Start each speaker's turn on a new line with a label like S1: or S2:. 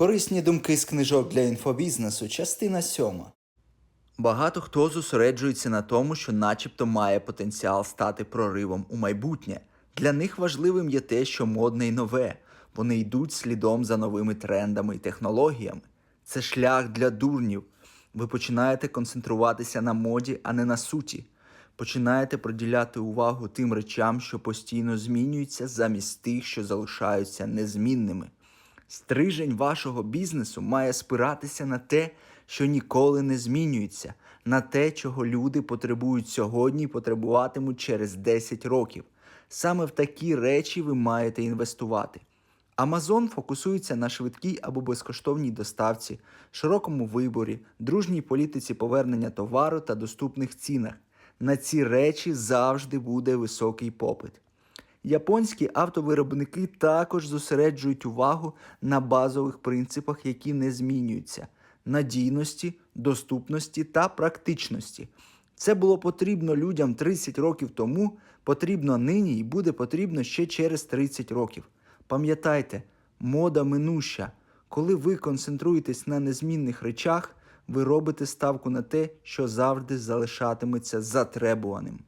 S1: Корисні думки з книжок для інфобізнесу, частина сьома. Багато хто зосереджується на тому, що начебто має потенціал стати проривом у майбутнє. Для них важливим є те, що модне і нове. Вони йдуть слідом за новими трендами і технологіями. Це шлях для дурнів. Ви починаєте концентруватися на моді, а не на суті. Починаєте приділяти увагу тим речам, що постійно змінюються, замість тих, що залишаються незмінними. Стрижень вашого бізнесу має спиратися на те, що ніколи не змінюється, на те, чого люди потребують сьогодні і потребуватимуть через 10 років. Саме в такі речі ви маєте інвестувати. Amazon фокусується на швидкій або безкоштовній доставці, широкому виборі, дружній політиці повернення товару та доступних цінах. На ці речі завжди буде високий попит. Японські автовиробники також зосереджують увагу на базових принципах, які не змінюються: надійності, доступності та практичності. Це було потрібно людям 30 років тому, потрібно нині і буде потрібно ще через 30 років. Пам'ятайте, мода минуща. Коли ви концентруєтесь на незмінних речах, ви робите ставку на те, що завжди залишатиметься затребуваним.